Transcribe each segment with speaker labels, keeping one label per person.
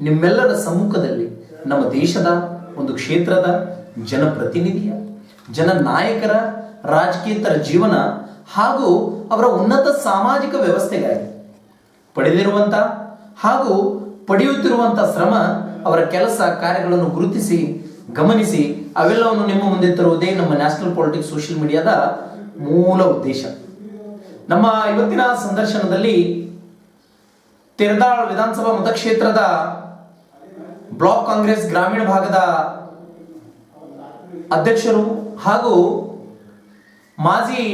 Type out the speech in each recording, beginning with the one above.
Speaker 1: ನಿಮ್ಮೆಲ್ಲರ ಸಮ್ಮುಖದಲ್ಲಿ ನಮ್ಮ ದೇಶದ ಒಂದು ಕ್ಷೇತ್ರದ ಜನಪ್ರತಿನಿಧಿಯ, ಜನನಾಯಕರ ರಾಜಕೀಯತರ ಜೀವನ ಹಾಗೂ ಅವರ ಉನ್ನತ ಸಾಮಾಜಿಕ ವ್ಯವಸ್ಥೆಗಾಗಿ ಪಡೆದಿರುವಂತ ಹಾಗೂ ಪಡೆಯುತ್ತಿರುವಂತ ಶ್ರಮ, ಅವರ ಕೆಲಸ ಕಾರ್ಯಗಳನ್ನು ಗುರುತಿಸಿ, ಗಮನಿಸಿ, ಅವೆಲ್ಲವನ್ನು ನಿಮ್ಮ ಮುಂದೆ ತರುವುದೇ ನಮ್ಮ ನ್ಯಾಷನಲ್ ಪಾಲಿಟಿಕ್ಸ್ ಸೋಷಿಯಲ್ ಮೀಡಿಯಾದ ಮೂಲ ಉದ್ದೇಶ. ನಮ್ಮ ಇವತ್ತಿನ ಸಂದರ್ಶನದಲ್ಲಿ ತೆರದಾಳ್ ವಿಧಾನಸಭಾ ಮತಕ್ಷೇತ್ರದ ಬ್ಲಾಕ್ ಕಾಂಗ್ರೆಸ್ ಗ್ರಾಮೀಣ ಭಾಗದ ಅಧ್ಯಕ್ಷರು ಹಾಗೂ ಮಾಜಿ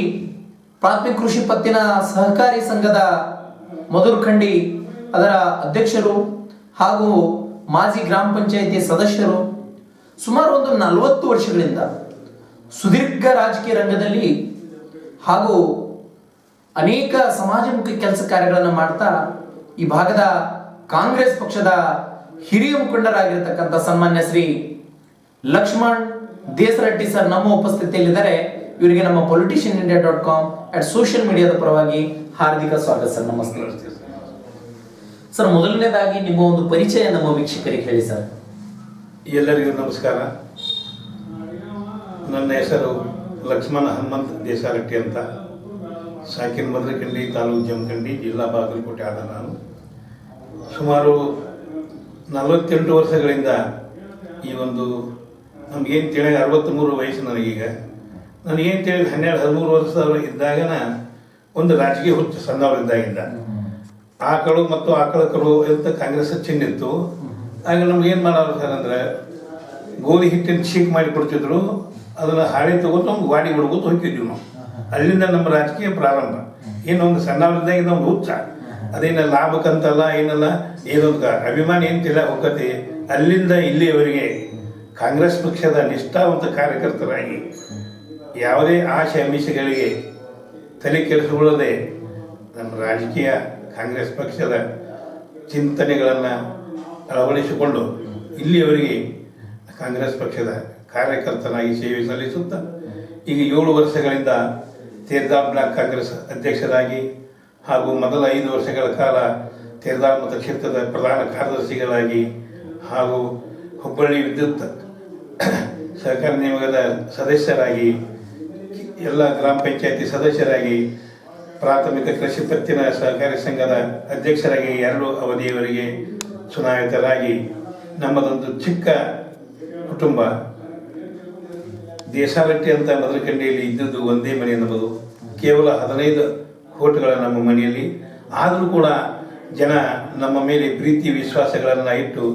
Speaker 1: ಪ್ರಾಥಮಿಕ ಕೃಷಿ ಪತ್ತಿನ ಸಹಕಾರಿ ಸಂಘದ ಮಧುರ್ಖಂಡಿ ಅದರ ಅಧ್ಯಕ್ಷರು ಹಾಗೂ ಮಾಜಿ ಗ್ರಾಮ ಪಂಚಾಯಿತಿ ಸದಸ್ಯರು ಸುಮಾರು ಒಂದು ನಲವತ್ತು ವರ್ಷಗಳಿಂದ ಸುದೀರ್ಘ ರಾಜಕೀಯ ರಂಗದಲ್ಲಿ ಹಾಗೂ ಅನೇಕ ಸಮಾಜಮುಖಿ ಕೆಲಸ ಕಾರ್ಯಗಳನ್ನು ಮಾಡ್ತಾ ಈ ಭಾಗದ ಕಾಂಗ್ರೆಸ್ ಪಕ್ಷದ ಹಿರಿಯ ಮುಖಂಡರಾಗಿರ್ತಕ್ಕಂಥ ಸನ್ಮಾನ್ಯ ಶ್ರೀ ಲಕ್ಷ್ಮಣ್ ದೇಸರಟ್ಟಿ ಸರ್ ನಮ್ಮ ಉಪಸ್ಥಿತಿಯಲ್ಲಿದ್ದಾರೆ. ಇವರಿಗೆ ನಮ್ಮ politician India dot com at social ಮೀಡಿಯಾದ ಪರವಾಗಿ ಹಾರ್ದಿಕ ಸ್ವಾಗತ ಸರ್. ನಮಸ್ತೆ. ಸರ್, ಮೊದಲನೇದಾಗಿ ನಿಮ್ಮ ಒಂದು ಪರಿಚಯ ನಮ್ಮ ವೀಕ್ಷಕರಿಗೆ ಹೇಳಿ ಸರ್.
Speaker 2: ಎಲ್ಲರಿಗೂ ನಮಸ್ಕಾರ. ನನ್ನ ಹೆಸರು ಲಕ್ಷ್ಮಣ ಹನುಮಂತ್ ದೇಸಾರಟ್ಟಿ ಅಂತ. ಸಾಕಿನ ಮದ್ರಕಂಡಿ ತಾಲೂಕು ಜಮಖಂಡಿ, ಜಿಲ್ಲಾ ಬಾಗಲಕೋಟೆ ಆದ ನಾನು. ಸುಮಾರು ನಲವತ್ತೆಂಟು ವರ್ಷಗಳಿಂದ ಈ ಒಂದು ನಮಗೇನು ತಿಳಿದ ಅರವತ್ತ್ಮೂರು ವಯಸ್ಸು ನನಗೀಗ. ನನಗೇನು ತಿಳಿದ ಹನ್ನೆರಡು, ಹದಿಮೂರು ವರ್ಷ ಇದ್ದಾಗನ ಒಂದು ರಾಜಕೀಯ ಹುಚ್ಚು ಸಣ್ಣವರಿದ್ದಾಗಿಂದ ಆಕಳು ಮತ್ತು ಆಕಳ ಕರು ಅಂತ ಕಾಂಗ್ರೆಸ್ ಚಿಹ್ನೆ ಇತ್ತು ಆಗ ನಮ್ಗೆ ಏನು ಮಾಡೋರು ಸರ್ ಅಂದ್ರೆ ಗೋಧಿ ಹಿಟ್ಟಿನ ಚೀಕ್ ಮಾಡಿ ಕೊಡ್ತಿದ್ರು. ಅದನ್ನು ಹಾಳೆ ತಗೊಂಡು ನಮ್ಗೆ ಗಾಡಿ ಹುಡುಗೋದು ಹೋಗ್ತಿದ್ವಿ ನಾವು. ಅಲ್ಲಿಂದ ನಮ್ಮ ರಾಜಕೀಯ ಪ್ರಾರಂಭ. ಏನು ಒಂದು ಸಣ್ಣವರಿದ್ದಾಗಿಂದ ಒಂದು ಹುಚ್ಚ. ಅದೇನ ಲಾಭಕ್ಕಂತಲ್ಲ, ಏನಲ್ಲ ಏನೊಂದು ಅಭಿಮಾನ ಏನ್ತಿಲ್ಲ ಹೋಗತಿ ಅಲ್ಲಿಂದ ಇಲ್ಲಿಯವರೆಗೆ ಕಾಂಗ್ರೆಸ್ ಪಕ್ಷದ ನಿಷ್ಠಾವಂತ ಕಾರ್ಯಕರ್ತರಾಗಿ ಯಾವುದೇ ಆಶೆ, ಅಮಿಷಗಳಿಗೆ ತಲೆ ಕೆಡಿಸಿಕೊಳ್ಳದೆ ನಮ್ಮ ರಾಜಕೀಯ ಕಾಂಗ್ರೆಸ್ ಪಕ್ಷದ ಚಿಂತನೆಗಳನ್ನು ಅಳವಡಿಸಿಕೊಂಡು ಇಲ್ಲಿಯವರೆಗೆ ಕಾಂಗ್ರೆಸ್ ಪಕ್ಷದ ಕಾರ್ಯಕರ್ತನಾಗಿ ಸೇವೆ ಸಲ್ಲಿಸುತ್ತಾ, ಈಗ ಏಳು ವರ್ಷಗಳಿಂದ ತೇರ್ದಾ ಬ್ಲಾಕ್ ಕಾಂಗ್ರೆಸ್ ಅಧ್ಯಕ್ಷರಾಗಿ ಹಾಗೂ ಮೊದಲ ಐದು ವರ್ಷಗಳ ಕಾಲ ತೇರ್ದಾಳ್ ಕ್ಷೇತ್ರದ ಪ್ರಧಾನ ಕಾರ್ಯದರ್ಶಿಗಳಾಗಿ ಹಾಗೂ ಹುಬ್ಬಳ್ಳಿ ವಿದ್ಯುತ್ ಸಹಕಾರ ನಿಯೋಗದ ಸದಸ್ಯರಾಗಿ, ಎಲ್ಲ ಗ್ರಾಮ ಪಂಚಾಯತಿ ಸದಸ್ಯರಾಗಿ, ಪ್ರಾಥಮಿಕ ಕೃಷಿ ಪತ್ತಿನ ಸಹಕಾರಿ ಸಂಘದ ಅಧ್ಯಕ್ಷರಾಗಿ ಎರಡು ಅವಧಿಯವರೆಗೆ ಚುನಾಯಿತರಾಗಿ ನಮ್ಮದೊಂದು ಚಿಕ್ಕ ಕುಟುಂಬ. ದೇಶಾಲಟ್ಟಿ ಅಂತ ಮದರಕಂಡಿಯಲ್ಲಿ ಇದ್ದದ್ದು ಒಂದೇ ಮನೆ ನಮ್ಮದು ಕೇವಲ ಹದಿನೈದು ಕೋಟ್ಗಳ ನಮ್ಮ ಮನೆಯಲ್ಲಿ. ಆದರೂ ಕೂಡ ಜನ ನಮ್ಮ ಮೇಲೆ ಪ್ರೀತಿ ವಿಶ್ವಾಸಗಳನ್ನು ಇಟ್ಟು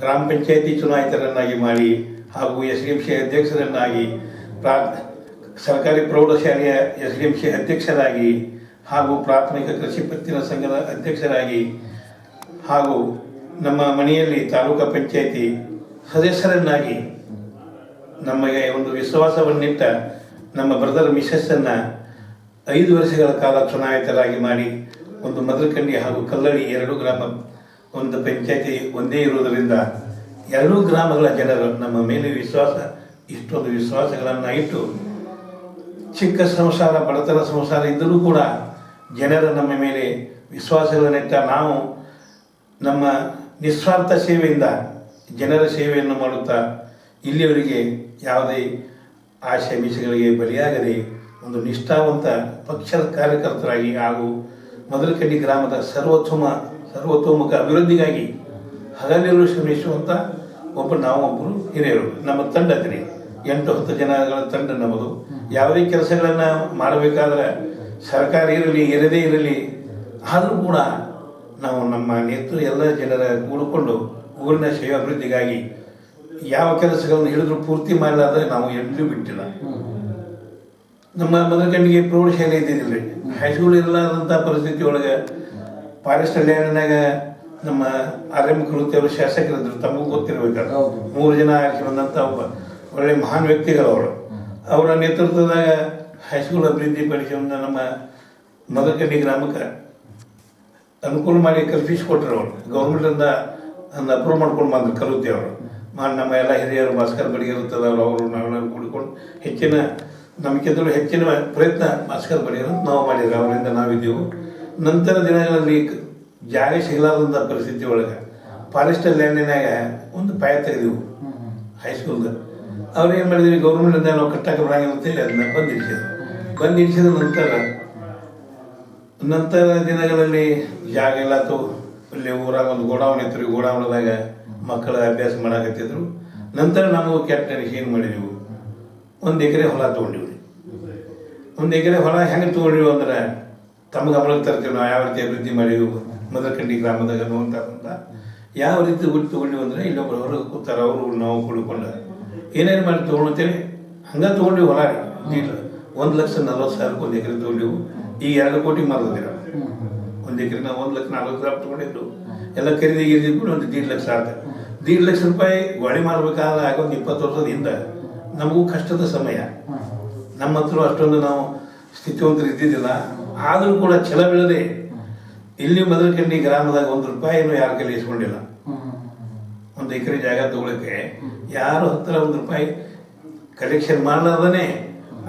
Speaker 2: ಗ್ರಾಮ ಪಂಚಾಯಿತಿ ಚುನಾಯಿತರನ್ನಾಗಿ ಮಾಡಿ ಹಾಗೂ ಎಸ್ ಡಿ ಎಂ ಸಿ ಅಧ್ಯಕ್ಷರನ್ನಾಗಿ, ಪ್ರಾ ಸರ್ಕಾರಿ ಪ್ರೌಢಶಾಲೆಯ ಎಸ್ ಡಿ ಎಂ ಸಿ ಅಧ್ಯಕ್ಷರಾಗಿ ಹಾಗೂ ಪ್ರಾಥಮಿಕ ಕೃಷಿ ಪತ್ತಿನ ಸಂಘದ ಅಧ್ಯಕ್ಷರಾಗಿ ಹಾಗೂ ನಮ್ಮ ಮನೆಯಲ್ಲಿ ತಾಲೂಕಾ ಪಂಚಾಯಿತಿ ಸದಸ್ಯರನ್ನಾಗಿ ನಮಗೆ ಒಂದು ವಿಶ್ವಾಸವನ್ನಿಟ್ಟ ನಮ್ಮ ಬ್ರದರ್ ಮಿಸಸ್ಸನ್ನು ಐದು ವರ್ಷಗಳ ಕಾಲ ಚುನಾಯಿತರಾಗಿ ಮಾಡಿ ಒಂದು ಮದರಕಂಡಿ ಹಾಗೂ ಕಲ್ಲಡಿ ಎರಡು ಗ್ರಾಮ ಒಂದು ಪಂಚಾಯತಿ ಒಂದೇ ಇರುವುದರಿಂದ ಎರಡೂ ಗ್ರಾಮಗಳ ಜನರು ನಮ್ಮ ಮೇಲೆ ವಿಶ್ವಾಸ, ಇಷ್ಟೊಂದು ವಿಶ್ವಾಸಗಳನ್ನು ಇಟ್ಟು ಚಿಕ್ಕ ಸಂಸಾರ, ಬಡತನ ಸಂಸಾರ ಇದ್ದರೂ ಕೂಡ ಜನರ ನಮ್ಮ ಮೇಲೆ ವಿಶ್ವಾಸಗಳನ್ನಿಟ್ಟ ನಾವು ನಮ್ಮ ನಿಸ್ವಾರ್ಥ ಸೇವೆಯಿಂದ ಜನರ ಸೇವೆಯನ್ನು ಮಾಡುತ್ತಾ ಇಲ್ಲಿಯವರಿಗೆ ಯಾವುದೇ ಆಶೆ ಮೀಸೆಗಳಿಗೆ ಬಲಿಯಾಗದೆ ಒಂದು ನಿಷ್ಠಾವಂತ ಪಕ್ಷದ ಕಾರ್ಯಕರ್ತರಾಗಿ ಹಾಗೂ ಮದರಕಡ್ಡಿ ಗ್ರಾಮದ ಸರ್ವೋತ್ತಮ, ಸರ್ವತೋಮುಖ ಅಭಿವೃದ್ಧಿಗಾಗಿ ಹಗಲಿರು ಶ್ರಮಿಸುವಂಥ ಒಬ್ಬ ನಾವೊಬ್ಬರು ಹಿರಿಯರು. ನಮ್ಮ ತಂಡ ಕಡೆ ಎಂಟು ಹತ್ತು ಜನಗಳ ತಂಡ ನಮ್ಮದು. ಯಾವುದೇ ಕೆಲಸಗಳನ್ನು ಮಾಡಬೇಕಾದ್ರೆ ಸರ್ಕಾರ ಇರಲಿ, ಇರದೇ ಇರಲಿ, ಆದರೂ ಕೂಡ ನಾವು ನಮ್ಮ ನೇತೃ ಎಲ್ಲ ಜನರ ಕೂಡಿಕೊಂಡು ಊರಿನ ಸೇವಾಭಿವೃದ್ಧಿಗಾಗಿ ಯಾವ ಕೆಲಸಗಳನ್ನು ಹಿಡಿದ್ರು ಪೂರ್ತಿ ಮಾಡಲಾದ್ರೆ ನಾವು ಎಲ್ಲೂ ಬಿಟ್ಟಿಲ್ಲ. ನಮ್ಮ ಮದಕಂಡಿಗೆ ಪ್ರೌಢಶಾಲೆ ಇದ್ದಿದ್ದಿಲ್ಲ. ರೀ ಹೈಸ್ಕೂಲ್ ಇರಲಾರ್ದಂಥ ಪರಿಸ್ಥಿತಿ ಒಳಗೆ ಫಾರೆಸ್ಟ್ ಲ್ಯಾಂಡ್ನಾಗ ನಮ್ಮ ಆರ್ ಎಂ ಶಾಸಕರಿದ್ರು. ತಮಗೂ ಗೊತ್ತಿರಬೇಕಾದ್ರೆ. ಮೂರು ಜನ ಆರಿಸಿ ಬಂದಂಥ ಒಬ್ಬ ಒಳ್ಳೆ ಮಹಾನ್ ವ್ಯಕ್ತಿಗಳು ಅವರು. ಅವರ ನೇತೃತ್ವದಾಗ ಹೈಸ್ಕೂಲ್ ಅಭಿವೃದ್ಧಿ ಪಡಿಸಿದ ನಮ್ಮ ಮದಕಂಡಿ ಗ್ರಾಮಕ್ಕೆ ಅನುಕೂಲ ಮಾಡಿ ಕಲ್ಪಿಸಿಕೊಟ್ರು ಅವರು. ಗೌರ್ಮೆಂಟಿಂದ ಒಂದು ಅಪ್ರೂವ್ ಮಾಡ್ಕೊಂಡು ಬಂದರು ಕಲುತ್ತೆ ಅವರು. ನಮ್ಮ ಎಲ್ಲ ಹಿರಿಯರು ಭಾಸ್ಕರ್ ಬಡಿಗೆ ಇರ್ತದವ್ರು ಅವರು ನಾವೆಲ್ಲರೂ ಕೂಡಿಕೊಂಡು ಹೆಚ್ಚಿನ ನಮಗಿಂತಲೂ ಹೆಚ್ಚಿನ ಪ್ರಯತ್ನ ಭಾಸ್ಕರ್ ಬಡಿಗರು ನಾವು ಮಾಡಿದ್ರು ಅವರಿಂದ ನಾವಿದ್ದೆವು. ನಂತರ ದಿನಗಳಲ್ಲಿ ಜಾಗ ಸಿಗಲಾರ್ದಂಥ ಪರಿಸ್ಥಿತಿ ಒಳಗೆ ಫಾರೆಸ್ಟ್ ಲ್ಯಾಂಡಿನಾಗ ಒಂದು ಪಾಯ ತೆಗೆದೆವು. ಹೈಸ್ಕೂಲ್ದ. ಅವ್ರು ಏನು ಮಾಡಿದ್ವಿ ಗೌರ್ಮೆಂಟಿಂದ ನಾವು ಕಟ್ಟಕ್ಕೆ ಬರಂಗಿಲ್ಲ ಅಂತೇಳಿ ಅದನ್ನ ಬಂದು ಇಳಿಸಿದ್ರು ಬಂದು ಇಳಿಸಿದ ನಂತರ ನಂತರ ದಿನಗಳಲ್ಲಿ ಜಾಗ ಎಲ್ಲ ಅಲ್ಲಿ ಊರಾಗ ಒಂದು ಗೋಡೌನ್ ಇತ್ತು ರೀ. ಮಕ್ಕಳ ಅಭ್ಯಾಸ ಮಾಡಾಕತ್ತಿದ್ರು. ನಂತರ ನಮಗೂ ಕ್ಯಾಪ್ಟನ್ ಏನು ಮಾಡಿದೆವು? ಒಂದು ಎಕರೆ ಹೊಲ ತೊಗೊಂಡಿವಿ ಒಂದು ಎಕರೆ ಹೊಲ ಹೆಂಗೆ ತೊಗೊಂಡಿವಿ ಅಂದ್ರೆ ತಮ್ಮ ಗಮನಕ್ಕೆ ತರ್ತೀವಿ ನಾವು ಯಾವ ರೀತಿ ಅಭಿವೃದ್ಧಿ ಮಾಡಿವಿ ಮದಕಂಡಿ ಗ್ರಾಮದಾಗ ಅಂತ. ಯಾವ ರೀತಿ ಊಟ ತೊಗೊಂಡಿವಿ ಅಂದ್ರೆ ಇನ್ನೊಬ್ಬರು ಹೊರಗೆ ಕೂತಾರೆ, ಅವರು ನಾವು ಕುಡ್ಕೊಂಡು. ಏನೇನು ಮಾಡಿ ತೊಗೊಂಡಂತೇಳಿ ಹಂಗೆ ತೊಗೊಂಡಿವಿ ಹೊಲ ರೀ. ಒಂದು ಲಕ್ಷ ನಲ್ವತ್ತು ಸಾವಿರಕ್ಕೆ ಒಂದು ಎಕರೆ ತೊಗೊಂಡಿವು. ಈಗ ಎರಡು ಕೋಟಿ ಮಾರ್ದಿರ ಒಂದು ಎಕರೆ ನಾವು ಒಂದು ಲಕ್ಷ ನಲ್ವತ್ತು ಸಾವಿರ ತೊಗೊಂಡಿದ್ದು ಎಲ್ಲ ಖರೀದಿ ಗಿರಿದಿ ಕೂಡ ಒಂದು ದೀಡ್ ಲಕ್ಷ ಆಗ್ತದೆ ದೀಡ್ ಲಕ್ಷ ರೂಪಾಯಿ ಗಾಳಿ ಮಾಡಬೇಕಾದ್ರೆ ಆಗ ಒಂದು ಇಪ್ಪತ್ತು ವರ್ಷದ ಹಿಂದೆ. ನಮಗೂ ಕಷ್ಟದ ಸಮಯ. ನಮ್ಮ ಹತ್ರ ಅಷ್ಟೊಂದು ನಾವು ಸ್ಥಿತಿವಂತರು ಇದ್ದಿದ್ದಿಲ್ಲ. ಆದರೂ ಕೂಡ ಛಲ ಬೀಳದೆ ಇಲ್ಲಿ ಮದಲಕಂಡಿ ಗ್ರಾಮದಾಗ ಒಂದು ರೂಪಾಯಿನೂ ಯಾರ ಕೈಲಿ ಇಸ್ಕೊಂಡಿಲ್ಲ. ಒಂದು ಎಕರೆ ಜಾಗ ತಗೊಳಕ್ಕೆ ಯಾರು ಹತ್ತಿರ ಒಂದು ರೂಪಾಯಿ ಕಲೆಕ್ಷನ್ ಮಾಡಲಾರ್ದೇ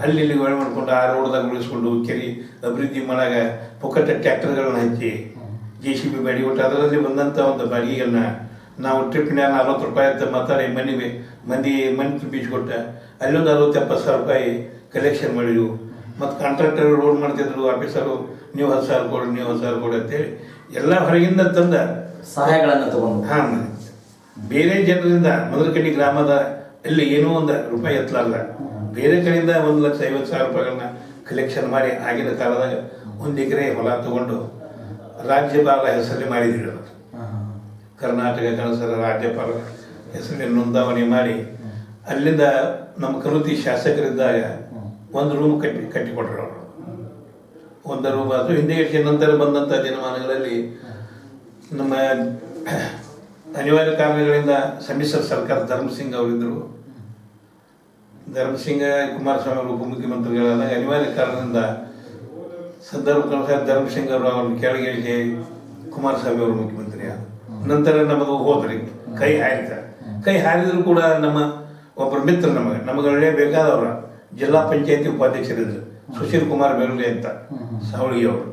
Speaker 2: ಅಲ್ಲಿ ಇಲ್ಲಿ ಮಾಡಿಕೊಂಡು ಆ ರೋಡ್ದಾಗ ಉಳಿಸ್ಕೊಂಡು ಕೆರೆ ಅಭಿವೃದ್ಧಿ ಮಾಡಾಗ ಪುಕ್ಕಟ್ಟ ಟ್ಯಾಕ್ಟರ್ಗಳನ್ನ ಹಚ್ಚಿ ಜೆ ಸಿ ಬಿ ಬಾಡಿ ಒಟ್ಟು ಅದರಲ್ಲಿ ಬಂದಂಥ ಒಂದು ಬಾಡಿಗೆಯನ್ನ ನಾವು ಟ್ರಿಪ್ನ್ಯಾಗ ನಲ್ವತ್ತು ರೂಪಾಯಿ ಅಂತ ಮಾತಾಡಿ ಮನೆಗೆ ಮಂದಿ ಮನೆ ತುಂಬಿಸ್ಕೊಟ್ಟ ಅಲ್ಲೊಂದು ಅರವತ್ತು ಎಪ್ಪತ್ತು ಸಾವಿರ ರೂಪಾಯಿ ಕಲೆಕ್ಷನ್ ಮಾಡಿದ್ವು. ಮತ್ತು ಕಾಂಟ್ರಾಕ್ಟರ್ ರೋಡ್ ಮಾಡ್ತಿದ್ರು ಆಫೀಸರು ನೀವು ಹತ್ತು ಸಾವಿರ ಕೊಡಿ ನೀವು ಹತ್ತು ಸಾವಿರ ಕೊಡಿ ಅಂತೇಳಿ ಎಲ್ಲ ಹೊರಗಿಂದ ತಂದ
Speaker 3: ಸಹಾಯಗಳನ್ನು ತಗೊಂಡು.
Speaker 2: ಹಾಂ ಬೇರೆ ಜನರಿಂದ ಮದಲಕಡ್ಡಿ ಗ್ರಾಮದ ಇಲ್ಲಿ ಏನೋ ಒಂದು ರೂಪಾಯಿ ಎತ್ತಲಾರ್ದ. ಬೇರೆ ಕಡೆಯಿಂದ ಒಂದು ಲಕ್ಷ ಐವತ್ತು ಸಾವಿರ ರೂಪಾಯಿಗಳನ್ನ ಕಲೆಕ್ಷನ್ ಮಾಡಿ ಆಗಿನ ಕಾಲದಾಗ ಒಂದು ಎಕರೆ ಹೊಲ ತಗೊಂಡು ರಾಜ್ಯಪಾಲ ಹೆಸರಲ್ಲಿ ಮಾಡಿದ್ರು. ಕರ್ನಾಟಕ ಕನಸರ ರಾಜ್ಯಪಾಲ ಹೆಸರಿನ ನೋಂದಾವಣಿ ಮಾಡಿ ಅಲ್ಲಿಂದ ನಮ್ಮ ಕರುತಿ ಶಾಸಕರಿದ್ದಾಗ ಒಂದು ರೂಮ್ ಕಟ್ಟಿ ಕಟ್ಟಿಕೊಟ್ರು ಅವರು ಒಂದು ರೂಮ್ ಅದು ಹಿಂದೆ ನಂತರ ಬಂದಂಥ ದಿನಮಾನಗಳಲ್ಲಿ ನಮ್ಮ ಅನಿವಾರ್ಯ ಕಾರಣಗಳಿಂದ ಸಮ್ಮಿಶ್ರ ಸರ್ಕಾರ ಧರ್ಮಸಿಂಗ್ ಅವರಿದ್ದರು ಧರ್ಮಸಿಂಗ ಕುಮಾರಸ್ವಾಮಿ ಅವರು ಉಪಮುಖ್ಯಮಂತ್ರಿಗಳಾದಾಗ ಅನಿವಾರ್ಯ ಕಾರಣದಿಂದ ಸಂದರ್ಭ ಧರ್ಮಸಿಂಗ್ ಅವರು ಅವ್ರನ್ನ ಕೆಳಗೆ ಕುಮಾರಸ್ವಾಮಿ ಅವರು ಮುಖ್ಯಮಂತ್ರಿ ಆದ್ರು. ನಂತರ ನಮಗೆ ಹೋದ್ರಿ. ಕೈ ಹಾರಿತ ಕೈ ಹಾರಿದ್ರು ಕೂಡ ನಮ್ಮ ಒಬ್ಬರು ಮಿತ್ರ ನಮಗೆ ನಮಗೆ ಒಳ್ಳೆ ಬೇಕಾದವ್ರ ಜಿಲ್ಲಾ ಪಂಚಾಯತಿ ಉಪಾಧ್ಯಕ್ಷರಿದ್ರು. ಸುಶೀಲ್ ಕುಮಾರ್ ಬೆರಳಿ ಅಂತ ಸಾವಳಿ ಅವರು.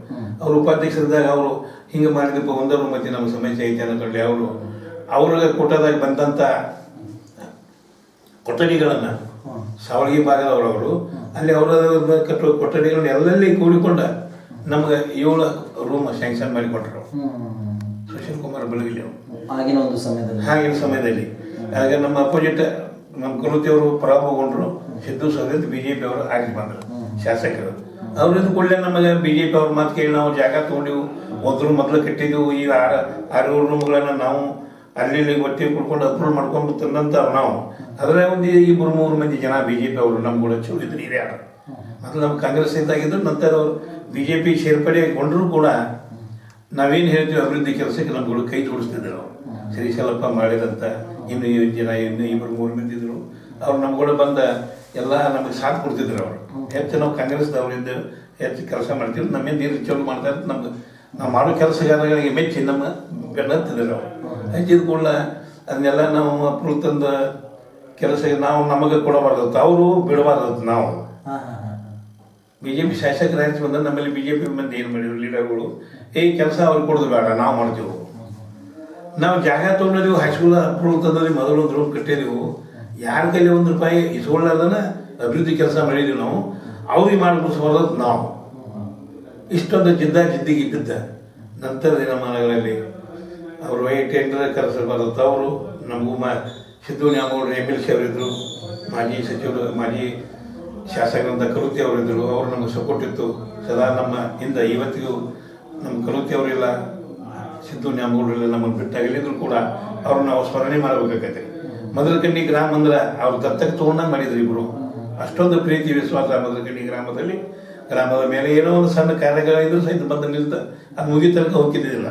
Speaker 2: ಅವರು ಉಪಾಧ್ಯಕ್ಷರಿದ್ದಾಗ ಅವರು ಹಿಂಗೆ ಮಾಡಿದಪ್ಪ ಒಂದರ ಮತ್ತೆ ನಮ್ಮ ಸಮಸ್ಯೆ ಐತೆ ಅನ್ಕೊಳ್ಳಿ ಅವರು, ಅವ್ರಿಗೆ ಕೊಟ್ಟದಾಗ ಬಂದಂಥ ಕೊಠಡಿಗಳನ್ನು ಸಾವಳಗಿ ಅವರು. ಅಲ್ಲಿ ಅವರ ಕಟ್ಟುವ ಕೊಠಡಿಗಳನ್ನ ಎಲ್ಲೆಲ್ಲಿ ಕೂಡಿಕೊಂಡ ನಮಗೆ ಏಳು ರೂಮ್ ಸ್ಯಾಂಕ್ಷನ್ ಮಾಡಿ ಅವರು
Speaker 3: ಆಗಿನ ಒಂದು ಸಮಯದಲ್ಲಿ.
Speaker 2: ಆಗಿನ ಸಮಯದಲ್ಲಿ. ಹಾಗೆ ನಮ್ಮ ಅಪೋಸಿಟ್ ನಮ್ಮ ಗುರುತಿಯವರು ಪರಾಭವಗೊಂಡರು. ಸಿದ್ದು ಸವದಿಂದ ಬಿ ಜೆ ಪಿ ಅವರು ಆಗಿ ಬಂದರು ಶಾಸಕರು. ಅವ್ರಿಂದ ಕೂಡಲೇ ನಮಗೆ ಬಿ ಜೆ ಪಿ ಅವ್ರ ಮಾತು ಕೇಳಿ ನಾವು ಜಾಗ ತೊಗೊಂಡೆವು. ಮೊದಲು ಮೊದಲು ಕಟ್ಟಿದ್ದೆವು ಈ ಆರು ರೂಮ್ಗಳನ್ನು ನಾವು ಅಲ್ಲಿ ಇಲ್ಲಿ ಒಟ್ಟಿಗೆ ಕುಡ್ಕೊಂಡು ಅಪ್ರೂವ್ ಮಾಡ್ಕೊಂಡು ತಂದಂತ ನಾವು. ಅದರ ಒಂದು ಇಬ್ಬರು ಮೂರು ಮಂದಿ ಜನ ಬಿ ಜೆ ಪಿ ಅವರು ನಮ್ಮ ಕೂಡ ಚೂರಿದ್ರು ಹಿರಿಯಾರ. ಮೊದಲು ನಮ್ಮ ಕಾಂಗ್ರೆಸ್ ಇದ್ದಾಗಿದ್ದರು ನಂತರ ಅವರು ಬಿ ಜೆ ಪಿ ಸೇರ್ಪಡೆಗೊಂಡರೂ ಕೂಡ ನಾವೇನು ಹೇಳ್ತೀವಿ ಅಭಿವೃದ್ಧಿ ಕೆಲಸಕ್ಕೆ ನಮ್ಗಳು ಕೈ ಜೋಡಿಸ್ತಿದ್ರು. ಸರಿ ಶ್ರೀಶೈಲಪ್ಪ ಮಾಡಿದಂಥ ಇನ್ನು ಜನ ಇನ್ನು ಇಬ್ಬರು ಮೂರು ಮಂದಿ ಇದ್ರು ಅವ್ರು ನಮ್ಮ ಕೂಡ ಬಂದ ಎಲ್ಲ ನಮಗೆ ಸಾಥ್ ಕೊಡ್ತಿದ್ರು ಅವರು. ಹೆಚ್ಚು ನಾವು ಕಾಂಗ್ರೆಸ್ದವರಿಂದ ಹೆಚ್ಚು ಕೆಲಸ ಮಾಡ್ತೀವಿ ನಮ್ಮಿಂದ ನೀರು ಚಲೋ ಮಾಡ್ತಾರೆ ನಮ್ಗೆ ನಾವು ಮಾಡೋ ಕೆಲಸಗಾರಗಳಿಗೆ ಮೆಚ್ಚಿ ನಮ್ಮ ಬೆನ್ನತ್ತಿದ್ರು ಅವರು. ಹೆಚ್ಚಿದ ಕೂಡಲ ಅದನ್ನೆಲ್ಲ ನಾವು ಅಪ್ರೂವ್ ತಂದ ಕೆಲಸ ನಾವು ನಮಗೆ ಕೊಡಬಾರ್ದು ಅವರು ಬಿಡಬಾರ್ದು ನಾವು. ಬಿ ಜೆ ಪಿ ಶಾಸಕರ ಹೆಸರು ಬಂದ್ರೆ ನಮ್ಮಲ್ಲಿ ಬಿ ಜೆ ಪಿ ಮಂದಿ ಏನು ಮಾಡಿದ್ರು? ಲೀಡರ್ಗಳು ಈ ಕೆಲಸ ಅವ್ರಿಗೆ ಕೊಡೋದು ಬೇಡ, ನಾವು ಮಾಡ್ತೀವಿ. ನಾವು ಜಾಗ ತೊಗೊಂಡಿದ್ದೀವಿ ಹೈಸ್ಕೂಲ್ ತಂದಿದ್ದೀವಿ ಮೊದಲು ಒಂದು ರೂಮ್ ಕಟ್ಟಿದೆವು. ಯಾರ ಕೈಲಿ ಒಂದು ರೂಪಾಯಿ ಇಸ್ಕೊಳ್ಳೋದನ್ನ ಅಭಿವೃದ್ಧಿ ಕೆಲಸ ಮಾಡಿದೀವಿ ನಾವು. ಅವ್ರಿಗೆ ಮಾಡಿ ಮುಗಿಸ್ಬಾರ್ದು ನಾವು. ಇಷ್ಟೊಂದು ಜಿದ್ದ ಜಿದ್ದಿಗೆ ನಂತರ ದಿನಮಾನಗಳಲ್ಲಿ ಅವರು ವೈ ಟೆಂಡರ್ ಕರೆಸಬಾರದು ಅವರು, ನಮಗೂ ಮಾ, Siddu Nyamagouda M L C ಅವರಿದ್ದರು ಮಾಜಿ ಸಚಿವರು, ಮಾಜಿ ಶಾಸಕರಂತ ಕರುತಿ ಅವರಿದ್ದರು ಅವರು ನಮಗೆ ಸಪೋರ್ಟ್ ಇತ್ತು. ಸದಾ ನಮ್ಮ ಹಿಂದೆ ಇವತ್ತಿಗೂ ನಮ್ಮ ಕರುತಿ ಅವರಿಲ್ಲ ಸಿದ್ದು ನ್ಯಾಮಗೌಡರೆಲ್ಲ ನಮ್ಮನ್ನು ಬಿಟ್ಟಾಗಿಲ್ಲಿದ್ರು ಕೂಡ ಅವ್ರನ್ನ ನಾವು ಸ್ಮರಣೆ ಮಾಡಬೇಕಾಗತ್ತೆ. ಮದಲಕಂಡಿ ಗ್ರಾಮ ಅಂದ್ರೆ ಅವ್ರು ದತ್ತಕ್ಕೆ ತೊಗೊಂಡಂಗೆ ಮಾಡಿದ್ರು ಇಬ್ರು. ಅಷ್ಟೊಂದು ಪ್ರೀತಿ ವಿಶ್ವಾಸ ಮದಲಕಂಡಿ ಗ್ರಾಮದಲ್ಲಿ. ಗ್ರಾಮದ ಮೇಲೆ ಏನೋ ಒಂದು ಸಣ್ಣ ಕಾರ್ಯಗಳಿದ್ರು ಸಹಿತ ಬಂದು ನಿಲ್ತ ಅದು ಮುಗಿ ತನಕ ಹೋಗಿದ್ದಿಲ್ಲ